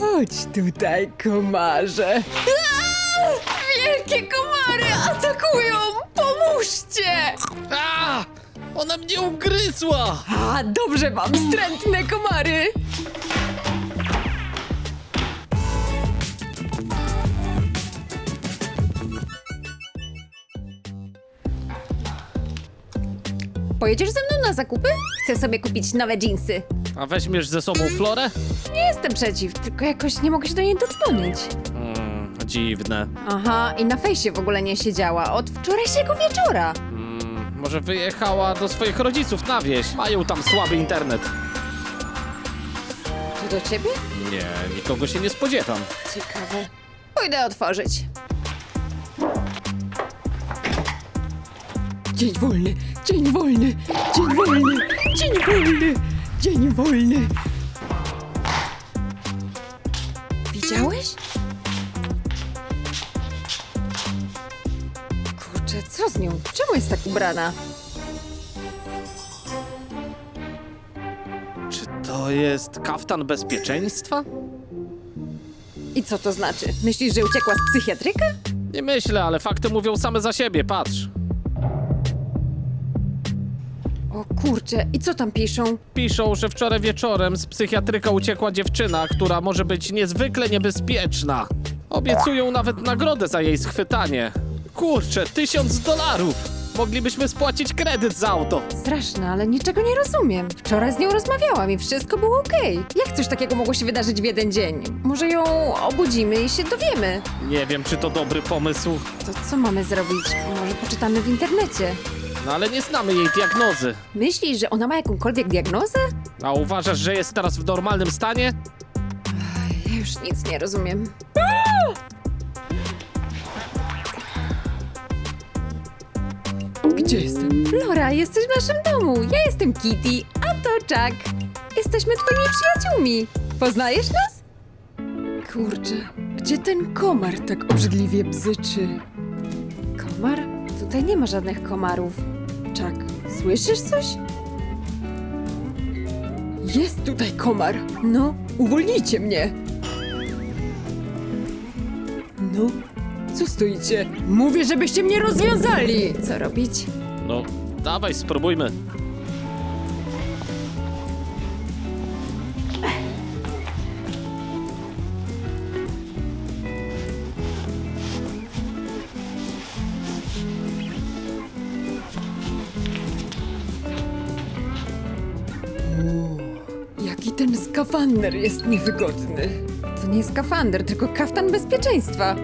Chodź tutaj, komarze. Wielkie komary atakują! Pomóżcie! A! Ona mnie ugryzła! A, dobrze mam, wstrętne komary. Pojedziesz ze mną na zakupy? Chcę sobie kupić nowe dżinsy. A weźmiesz ze sobą Florę? Nie jestem przeciw, tylko jakoś nie mogę się do niej dodzwonić. Mm, dziwne. Aha, i na fejsie w ogóle nie siedziała od wczorajszego wieczora. Mm, może wyjechała do swoich rodziców na wieś. Mają tam słaby internet. To do ciebie? Nie, nikogo się nie spodziewam. Ciekawe. Pójdę otworzyć. Dzień wolny, dzień wolny, dzień wolny, dzień wolny, dzień wolny. Widziałeś? Kurczę, co z nią? Czemu jest tak ubrana? Czy to jest kaftan bezpieczeństwa? I co to znaczy? Myślisz, że uciekła z psychiatryka? Nie myślę, ale fakty mówią same za siebie, patrz. Kurczę, i co tam piszą? Piszą, że wczoraj wieczorem z psychiatryka uciekła dziewczyna, która może być niezwykle niebezpieczna. Obiecują nawet nagrodę za jej schwytanie. Kurczę, tysiąc dolarów! Moglibyśmy spłacić kredyt za auto. Straszne, ale niczego nie rozumiem. Wczoraj z nią rozmawiałam i wszystko było okej. Jak coś takiego mogło się wydarzyć w jeden dzień? Może ją obudzimy i się dowiemy. Nie wiem, czy to dobry pomysł, To co mamy zrobić? Może poczytamy w internecie. No ale nie znamy jej diagnozy. Myślisz, że ona ma jakąkolwiek diagnozę? A uważasz, że jest teraz w normalnym stanie? Ja już nic nie rozumiem. Gdzie jestem? Flora, jesteś w naszym domu. Ja jestem Kitty, a to Chuck. Jesteśmy twoimi przyjaciółmi. Poznajesz nas? Kurczę, gdzie ten komar tak obrzydliwie bzyczy? Komar? Tutaj nie ma żadnych komarów. Czak, słyszysz coś? Jest tutaj komar. No, Uwolnijcie mnie! No, co stoicie? Mówię, żebyście mnie rozwiązali! co robić? No, dawaj, spróbujmy. Skafander jest niewygodny. To nie skafander, tylko kaftan bezpieczeństwa.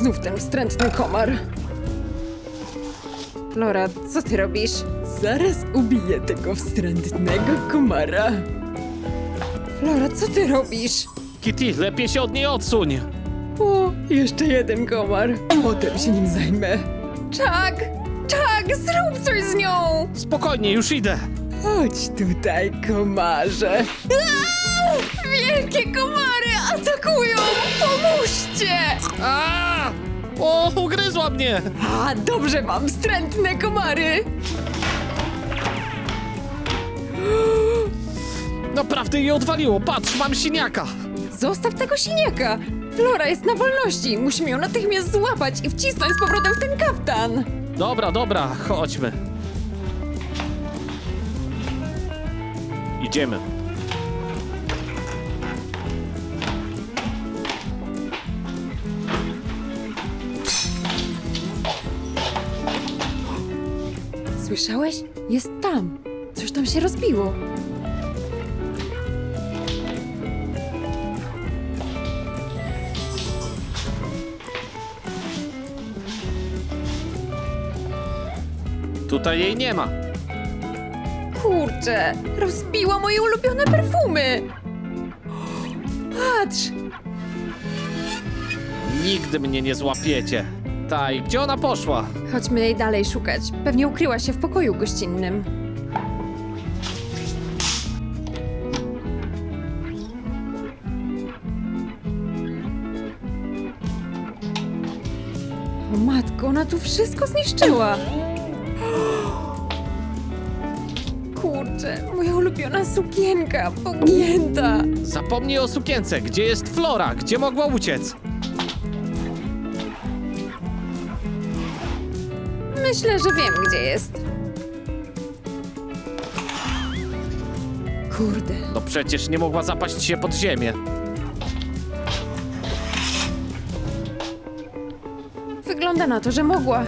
Znów ten wstrętny komar. Flora, co ty robisz? Zaraz ubiję tego wstrętnego komara. Flora, co ty robisz? Kitty, lepiej się od niej odsuń. O, jeszcze jeden komar. Potem się nim zajmę. Chuck! Chuck, zrób coś z nią! Spokojnie, już idę. Chodź tutaj, komarze. Wielkie komary atakują! Pomóżcie! A! O, ugryzła mnie! A, dobrze mam wstrętne komary. Naprawdę jej odwaliło, patrz, mam siniaka. Zostaw tego siniaka! Flora jest na wolności! Musimy ją natychmiast złapać i wcisnąć z powrotem w ten kaftan! Dobra, dobra, chodźmy. Idziemy. Słyszałeś? Jest tam! Coś tam się rozbiło. Tutaj jej nie ma. Kurczę! Rozbiła moje ulubione perfumy! Patrz! Nigdy mnie nie złapiecie. Taj, gdzie ona poszła? Chodźmy jej dalej szukać. Pewnie ukryła się w pokoju gościnnym. O matko, ona tu wszystko zniszczyła! Ulubiona sukienka, pogięta. Zapomnij o sukience. Gdzie jest Flora? Gdzie mogła uciec? Myślę, że wiem, gdzie jest. Kurde. No przecież nie mogła zapaść się pod ziemię. Wygląda na to, że mogła.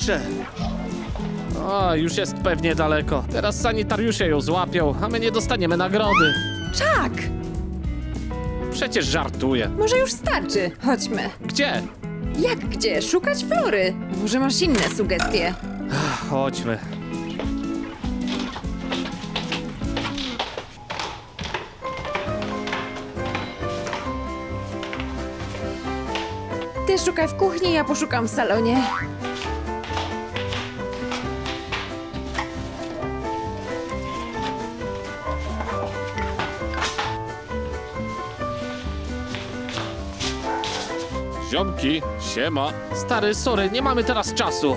Kurczę! O, już jest pewnie daleko. Teraz sanitariusze ją złapią, a my nie dostaniemy nagrody. Czak! Przecież żartuję. Może już starczy. Chodźmy. Gdzie? Jak gdzie? Szukać Flory. Może masz inne sugestie? Chodźmy. Ty szukaj w kuchni, ja poszukam w salonie. Ziomki, siema. Stary, sorry, nie mamy teraz czasu.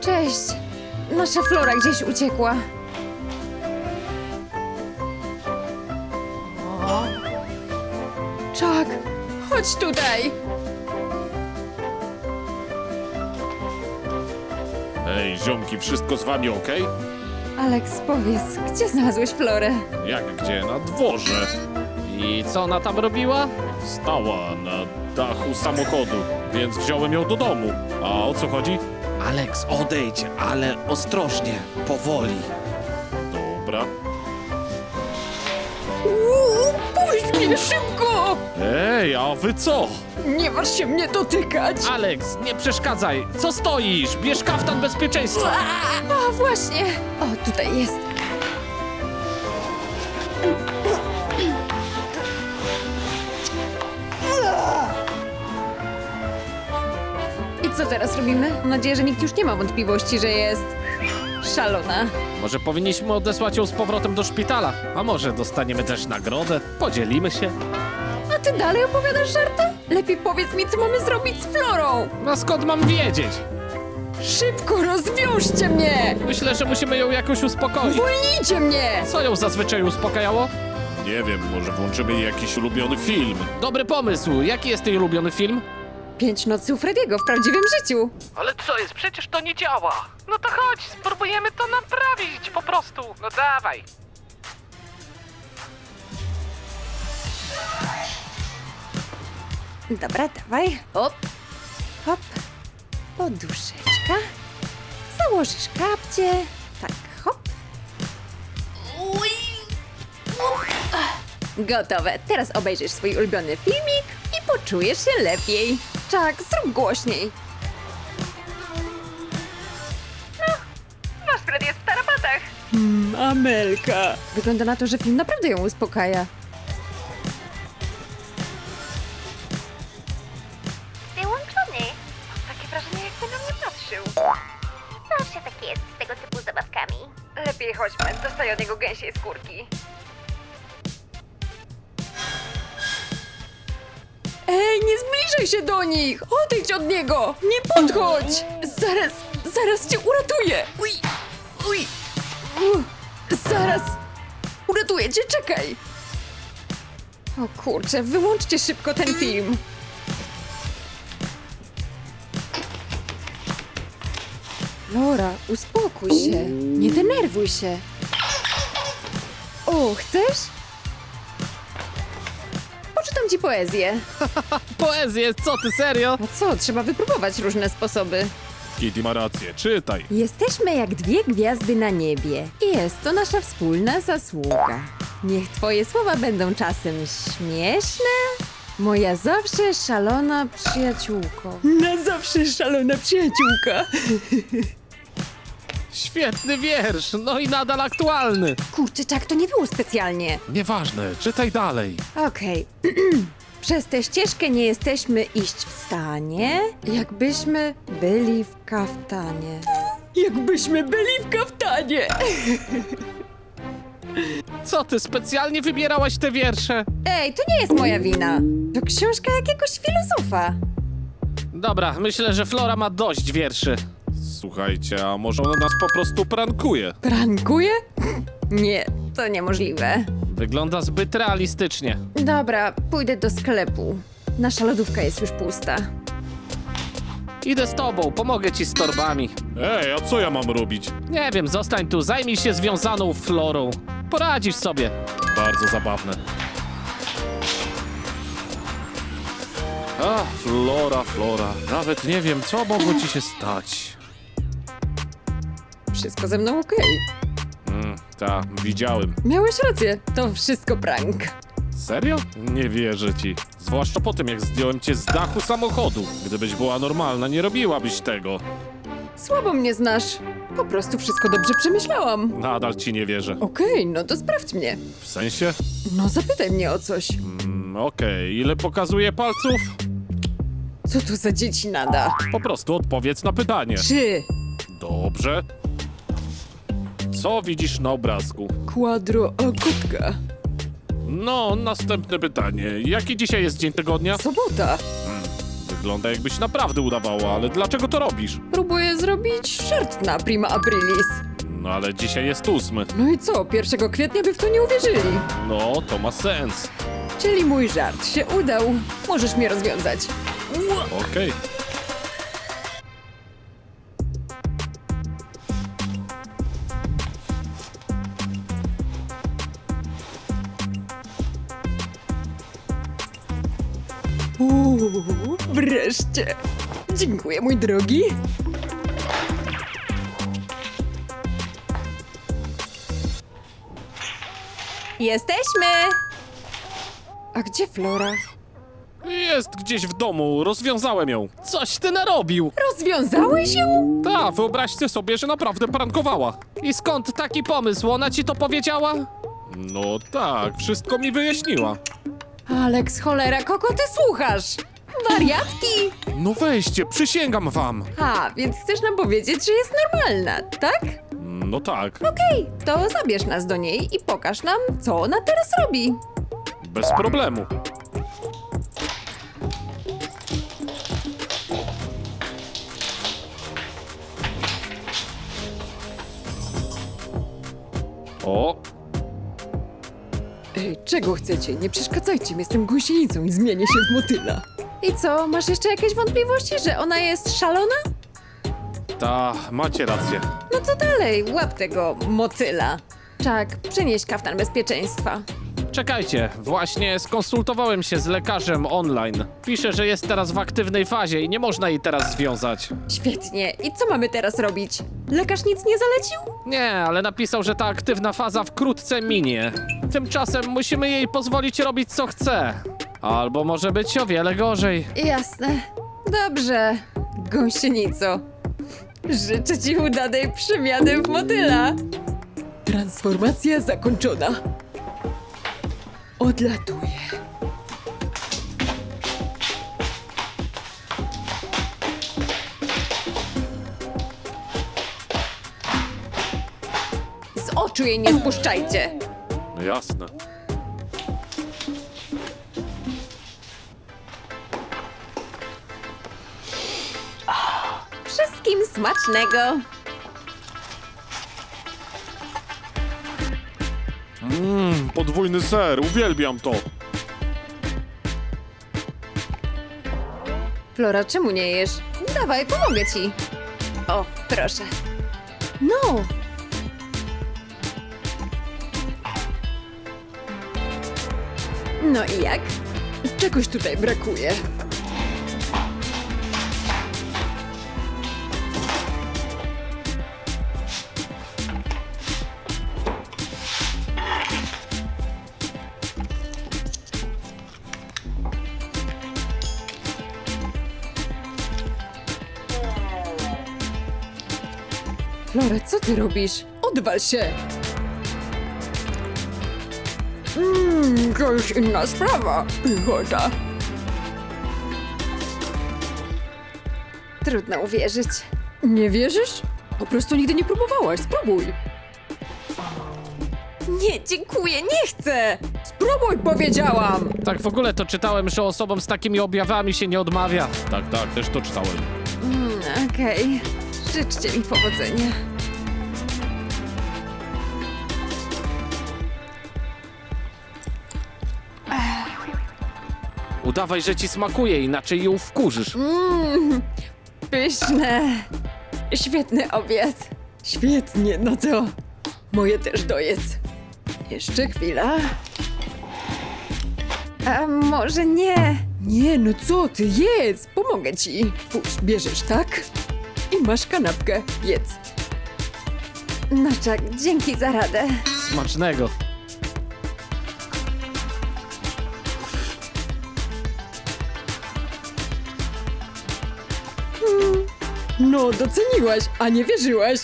Cześć. Nasza Flora gdzieś uciekła. Czak, chodź tutaj. Ej, ziomki, wszystko z wami ok? Alex, powiedz, gdzie znalazłeś Florę? Jak gdzie? Na dworze. I co ona tam robiła? Stała na dachu samochodu, więc wziąłem ją do domu. A o co chodzi? Alex, odejdź, ale ostrożnie, powoli. Dobra. Uuu, puść mnie szybko! Ej, a wy co? Nie masz się mnie dotykać! Alex, nie przeszkadzaj. Co stoisz? Bierz kaftan bezpieczeństwa. A, właśnie! O, tutaj jest. I co teraz robimy? Mam nadzieję, że nikt już nie ma wątpliwości, że jest szalona. Może powinniśmy odesłać ją z powrotem do szpitala. A może dostaniemy też nagrodę? Podzielimy się. A ty dalej opowiadasz żarty? Lepiej powiedz mi, co mamy zrobić z Florą! No skąd mam wiedzieć? Szybko rozwiążcie mnie! Myślę, że musimy ją jakoś uspokoić. Uwolnijcie mnie! Co ją zazwyczaj uspokajało? Nie wiem, może włączymy jej jakiś ulubiony film. Dobry pomysł. Jaki jest jej ulubiony film? Pięć nocy u Frediego w prawdziwym życiu. Ale co jest? Przecież to nie działa. No to chodź, spróbujemy to naprawić po prostu. No dawaj. Dobra, dawaj. Hop, hop. Poduszeczka. Założysz kapcie. Tak, hop. Uj. Gotowe. Teraz obejrzysz swój ulubiony filmik i poczujesz się lepiej. Czak, zrób głośniej. No, wasz Fred jest w tarapatach. Hmm, Amelka. Wygląda na to, że film naprawdę ją uspokaja. Niego gęsiej skórki. Ej, nie zbliżaj się do nich! Odejdź od niego! Nie podchodź! Zaraz, zaraz cię uratuję! Uj, uj! Zaraz! Uratuję cię, czekaj! O kurczę, wyłączcie szybko ten film! Laura, uspokój się. Nie denerwuj się. O, chcesz? Poczytam ci poezję. Poezję, co ty, serio? A co, trzeba wypróbować różne sposoby. Kitty ma rację, czytaj. Jesteśmy jak dwie gwiazdy na niebie. I jest to nasza wspólna zasługa. Niech twoje słowa będą czasem śmieszne. Moja zawsze szalona przyjaciółko. Na zawsze szalona przyjaciółka. Świetny wiersz, no i nadal aktualny. Kurczę, tak to nie było specjalnie. Nieważne, czytaj dalej. Okej. Przez tę ścieżkę nie jesteśmy iść w stanie, jakbyśmy byli w kaftanie. Jakbyśmy byli w kaftanie! Co ty, specjalnie wybierałaś te wiersze? Ej, to nie jest moja wina. To książka jakiegoś filozofa. Dobra, myślę, że Flora ma dość wierszy. Słuchajcie, a może ona nas po prostu prankuje? Prankuje? Nie, to niemożliwe. Wygląda zbyt realistycznie. Dobra, pójdę do sklepu. Nasza lodówka jest już pusta. Idę z tobą, pomogę ci z torbami. Ej, a co ja mam robić? Nie wiem, zostań tu, zajmij się związaną Florą. Poradzisz sobie. Bardzo zabawne. A, Flora, Flora. Nawet nie wiem, co mogło ci się stać. Wszystko ze mną okej. Mm, ta, widziałem. Miałeś rację, to wszystko prank. Serio? Nie wierzę ci. Zwłaszcza po tym, jak zdjąłem cię z dachu samochodu. Gdybyś była normalna, nie robiłabyś tego. Słabo mnie znasz. Po prostu wszystko dobrze przemyślałam. Nadal ci nie wierzę. Okej, no to sprawdź mnie. W sensie? No zapytaj mnie o coś. Mm, Okej, ile pokazuje palców? Co to za dzieci nada? Po prostu odpowiedz na pytanie. Trzy. Dobrze. Co widzisz na obrazku? Kwadro a kotka. No, następne pytanie. Jaki dzisiaj jest dzień tygodnia? Sobota. Wygląda jakbyś naprawdę udawała, ale dlaczego to robisz? Próbuję zrobić żart na prima aprilis. No ale dzisiaj jest ósmy. No i co, 1 kwietnia by w to nie uwierzyli. No, to ma sens. Czyli mój żart się udał. Możesz mnie rozwiązać. Okej. Uuu, wreszcie. Dziękuję, mój drogi. Jesteśmy! A gdzie Flora? Jest gdzieś w domu, rozwiązałem ją. Coś ty narobił. Rozwiązałeś ją? Ta, wyobraźcie sobie, że naprawdę prankowała. I skąd taki pomysł? Ona ci to powiedziała? No tak, wszystko mi wyjaśniła. Aleks, cholera, kogo ty słuchasz? Wariatki! No weźcie, przysięgam wam. A, więc chcesz nam powiedzieć, że jest normalna, tak? No tak, Okej, to zabierz nas do niej i pokaż nam, co ona teraz robi. bez problemu. O, Ej, czego chcecie? Nie przeszkadzajcie mi, jestem gąsienicą i zmienię się w motyla. I co, masz jeszcze jakieś wątpliwości, że ona jest szalona? ta, macie rację. No to dalej, łap tego motyla. Czak, przynieś kaftan bezpieczeństwa. Czekajcie, właśnie skonsultowałem się z lekarzem online. Pisze, że jest teraz w aktywnej fazie i nie można jej teraz związać. Świetnie, i co mamy teraz robić? Lekarz nic nie zalecił? Nie, ale napisał, że ta aktywna faza wkrótce minie. Tymczasem musimy jej pozwolić robić co chce. Albo może być o wiele gorzej. Jasne. Dobrze, gąsienico. Życzę ci udanej przemiany w motyla. Transformacja zakończona. Odlatuję. Z oczu jej nie spuszczajcie. Jasne. Wszystkim smacznego. Mmm, podwójny ser, uwielbiam to. Flora, czemu nie jesz? Dawaj, pomogę ci. O, proszę. No. No i jak? Czegoś tutaj brakuje. Ty robisz? Odwal się! Mmm, to już inna sprawa. Pychota. Trudno uwierzyć. Nie wierzysz? Po prostu nigdy nie próbowałaś. Spróbuj. Nie, dziękuję, nie chcę! Spróbuj, powiedziałam! Tak w ogóle to czytałem, że osobom z takimi objawami się nie odmawia. Tak, tak, też to czytałem. Mm, Okej, życzcie mi powodzenia. Udawaj, że ci smakuje, inaczej ją wkurzysz. Mmm, pyszne. Świetny obiad. Świetnie, no to moje też dojedz. Jeszcze chwila. A może nie? Nie, no co ty, jedz, pomogę ci. Puść, bierzesz, tak? I masz kanapkę, jedz. No tak, dzięki za radę. Smacznego. No, doceniłaś, a nie wierzyłaś.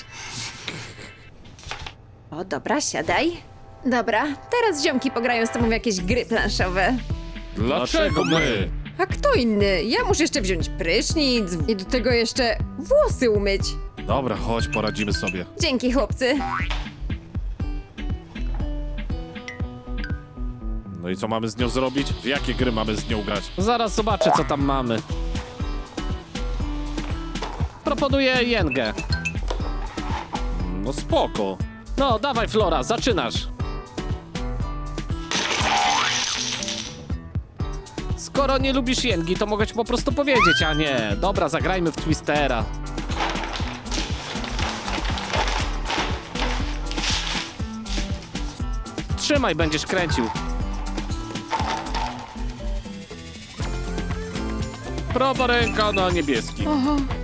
O, dobra, siadaj. Dobra, teraz ziomki pograją z tobą w jakieś gry planszowe. Dlaczego my? A kto inny? Ja muszę jeszcze wziąć prysznic i do tego jeszcze włosy umyć. Dobra, chodź, poradzimy sobie. Dzięki, chłopcy. No i co mamy z nią zrobić? W jakie gry mamy z nią grać? Zaraz zobaczę, co tam mamy. Proponuję Jengę. No spoko. No, dawaj Flora, zaczynasz. Skoro nie lubisz Jengi, to mogę ci po prostu powiedzieć, a nie. Dobra, zagrajmy w Twistera. Trzymaj, będziesz kręcił. Prawa ręka na niebieski. Jestem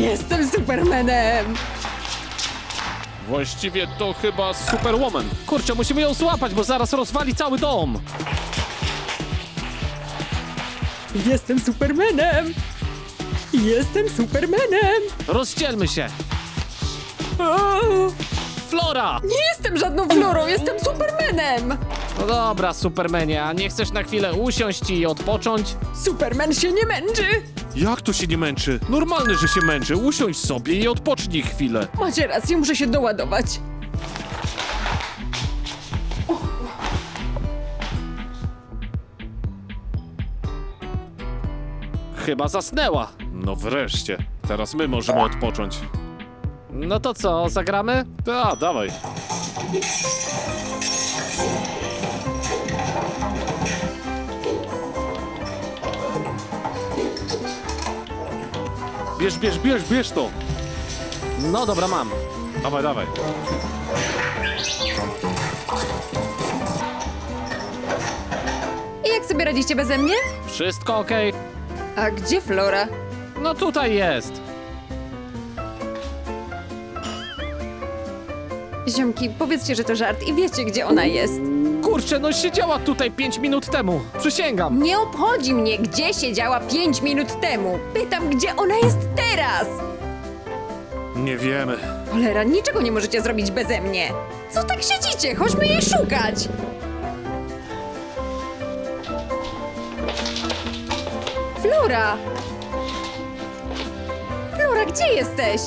Jestem Supermanem! Właściwie to chyba Superwoman. Kurczę, musimy ją złapać, bo zaraz rozwali cały dom. Jestem Supermanem! Jestem Supermanem! Rozdzielmy się. O, Flora! nie jestem żadną florą, jestem Supermanem! No dobra, Supermanie, a nie chcesz na chwilę usiąść i odpocząć? Superman się nie męczy! Jak to się nie męczy? Normalne, że się męczy. Usiądź sobie i odpocznij chwilę. Macie rację, muszę się doładować. Chyba zasnęła. No wreszcie. Teraz my możemy odpocząć. No to co, zagramy? Da, dawaj. Bierz, bierz, bierz, bierz to. No dobra, mam. Dawaj, dawaj. I jak sobie radzicie beze mnie? Wszystko okej? A gdzie Flora? No tutaj jest. Ziomki, powiedzcie, że to żart i wiecie, gdzie ona jest. Kurczę, no siedziała tutaj 5 minut temu. Przysięgam. Nie obchodzi mnie, gdzie siedziała 5 minut temu. Pytam, gdzie ona jest teraz. Nie wiemy. Cholera, niczego nie możecie zrobić beze mnie. Co tak siedzicie? Chodźmy jej szukać. Flora! Flora, gdzie jesteś?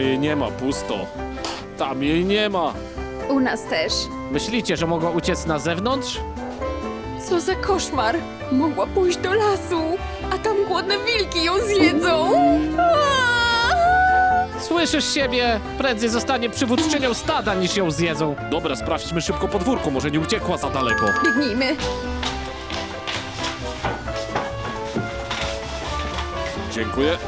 Tutaj jej nie ma, pusto. Tam jej nie ma. U nas też. Myślicie, że mogła uciec na zewnątrz? Co za koszmar! Mogła pójść do lasu, a tam głodne wilki ją zjedzą! Aaaa! Słyszysz siebie? Prędzej zostanie przywódczynią stada, niż ją zjedzą. Dobra, sprawdźmy szybko podwórko, może nie uciekła za daleko. Biegnijmy! Dziękuję.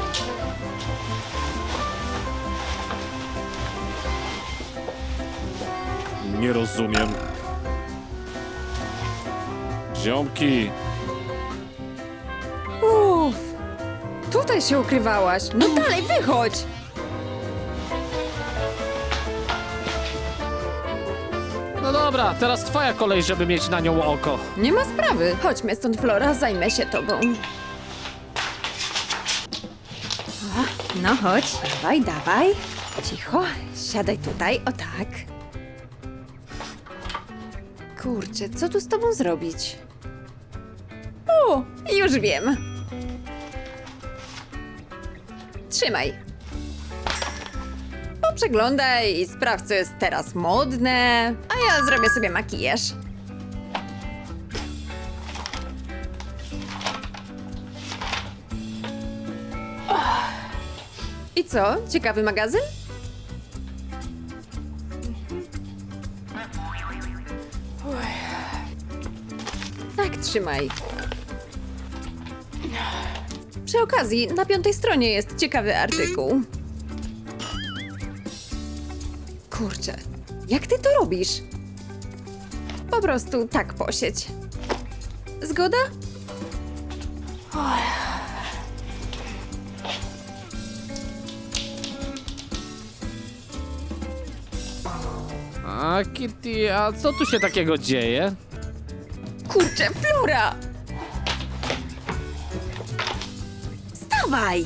Nie rozumiem. Ziomki, Uff! Tutaj się ukrywałaś! No dalej, wychodź! No dobra, teraz twoja kolej, żeby mieć na nią oko. Nie ma sprawy. Chodźmy stąd, Flora, zajmę się tobą. No chodź, dawaj, dawaj. Cicho, siadaj tutaj, o tak. Kurczę, co tu z tobą zrobić? O, już wiem. Trzymaj. Poprzeglądaj i sprawdź, co jest teraz modne, a ja zrobię sobie makijaż. I co? Ciekawy magazyn? Trzymaj. Przy okazji, na piątej stronie jest ciekawy artykuł. Kurczę, jak ty to robisz? Po prostu tak posiedź. Zgoda? A Kitty, a co tu się takiego dzieje? Kurczę, Flora! Stawaj!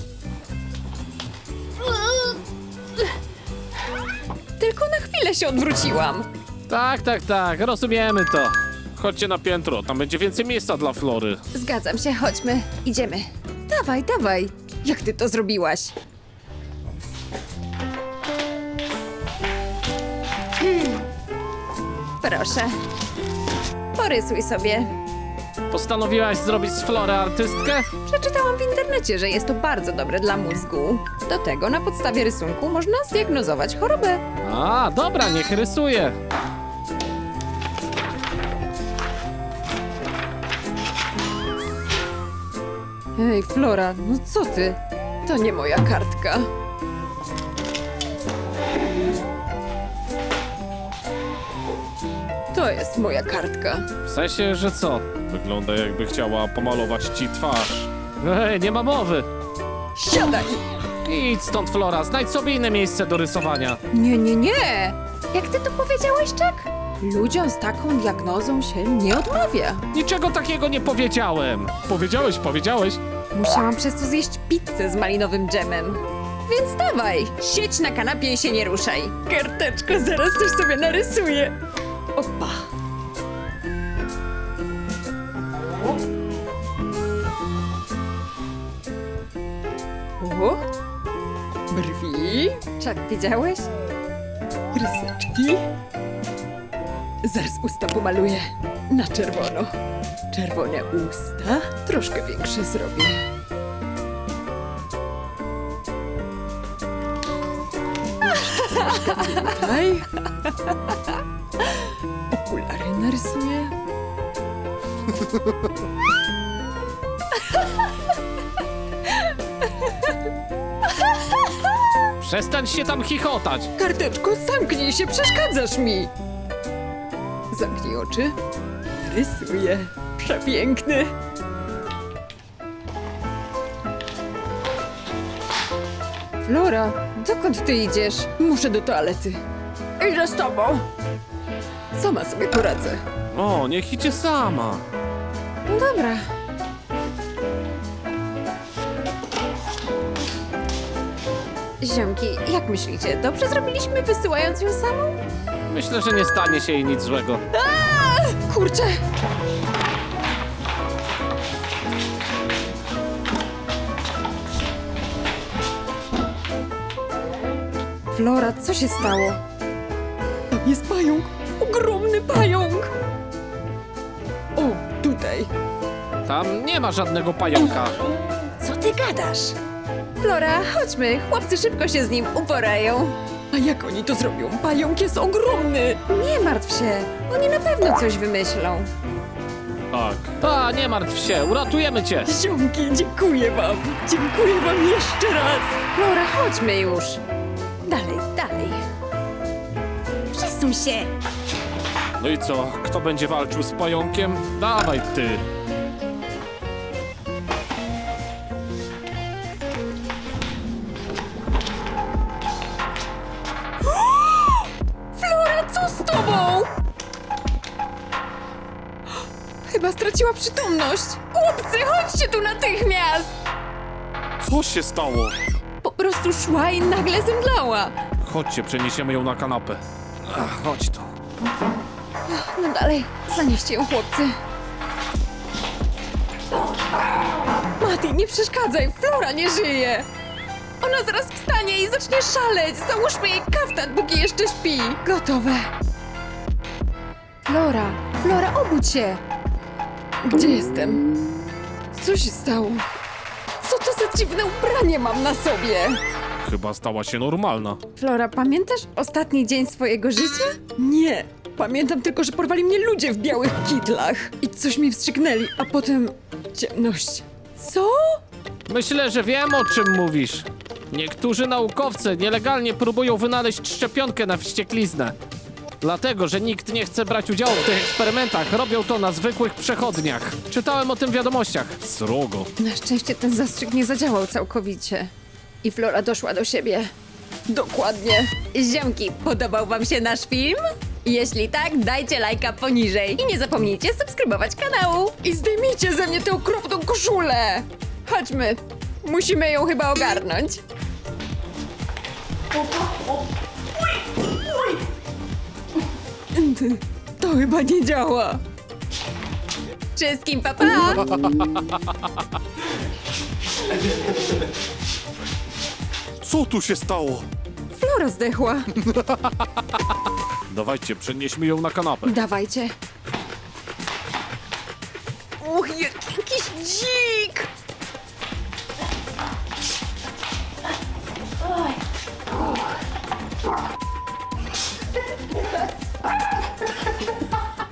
Tylko na chwilę się odwróciłam. Tak, tak, tak, rozumiemy to. Chodźcie na piętro, tam będzie więcej miejsca dla Flory. Zgadzam się, chodźmy, idziemy. Dawaj, dawaj. Jak ty to zrobiłaś? Hmm. Proszę. Porysuj sobie. Postanowiłaś zrobić z Flory artystkę? Przeczytałam w internecie, że jest to bardzo dobre dla mózgu. Do tego na podstawie rysunku można zdiagnozować chorobę. A, dobra, niech rysuje. Ej, Flora, no co ty? To nie moja kartka. To jest moja kartka. W sensie, że co? Wygląda jakby chciała pomalować ci twarz. Ej, nie ma mowy. Siadaj! Idź stąd, Flora, znajdź sobie inne miejsce do rysowania. Nie, nie, nie! Jak ty to powiedziałeś, Jack? Ludziom z taką diagnozą się nie odmawia. Niczego takiego nie powiedziałem. Powiedziałeś, powiedziałeś. Musiałam przez to zjeść pizzę z malinowym dżemem. Więc dawaj, siedź na kanapie i się nie ruszaj. Karteczko, zaraz coś sobie narysuję. Opa. O, brwi. Czak, widziałeś? Ryseczki. Zaraz usta pomaluję na czerwono. Czerwone usta, troszkę większe zrobię. Tutaj. Okulary narysuję. Przestań się tam chichotać. Karteczko, zamknij się, przeszkadzasz mi! Zamknij oczy. Rysuję. Przepiękny. Flora, dokąd ty idziesz? Muszę do toalety. Idę z tobą. Sama sobie poradzę. O, niech idzie sama. No dobra. Ziomki, jak myślicie, dobrze zrobiliśmy wysyłając ją samą? Myślę, że nie stanie się jej nic złego. Kurczę! Flora, co się stało? Tam jest pająk! Ogromny pająk! O, tutaj. Tam nie ma żadnego pająka. Co ty gadasz? Flora, chodźmy, chłopcy szybko się z nim uporają. A jak oni to zrobią? Pająk jest ogromny! Nie martw się, oni na pewno coś wymyślą. Tak. Ta, nie martw się, uratujemy cię. Ziomki, dziękuję wam! Dziękuję wam jeszcze raz! Flora, chodźmy już! Dalej, dalej. Przesuń się! No i co? Kto będzie walczył z pająkiem? Dawaj ty. Flora, co z tobą? Chyba straciła przytomność. Chłopcy, chodźcie tu natychmiast! Co się stało? Po prostu szła i nagle zemdlała. Chodźcie, przeniesiemy ją na kanapę. Ach, chodź tu. No dalej, zanieście ją, chłopcy. Mati, nie przeszkadzaj, Flora nie żyje. Ona zaraz wstanie i zacznie szaleć. Załóżmy jej kaftan, póki jeszcze śpi. Gotowe. Flora, Flora, obudź się. Gdzie jestem? Co się stało? Co to za dziwne ubranie mam na sobie? Chyba stała się normalna. Flora, pamiętasz ostatni dzień swojego życia? Nie. Pamiętam tylko, że porwali mnie ludzie w białych kitlach i coś mi wstrzyknęli, a potem ciemność. Co? Myślę, że wiem o czym mówisz. Niektórzy naukowcy nielegalnie próbują wynaleźć szczepionkę na wściekliznę. Dlatego, że nikt nie chce brać udziału w tych eksperymentach, robią to na zwykłych przechodniach. Czytałem o tym w wiadomościach. Srogo. Na szczęście ten zastrzyk nie zadziałał całkowicie. I Flora doszła do siebie. Dokładnie. Ziomki, podobał wam się nasz film? Jeśli tak, dajcie lajka poniżej i nie zapomnijcie subskrybować kanału. I zdejmijcie ze mnie tę okropną koszulę! Chodźmy, musimy ją chyba ogarnąć. To chyba nie działa. Wszystkim papa! Co tu się stało? Flora zdechła. Dawajcie, przenieśmy ją na kanapę. Dawajcie.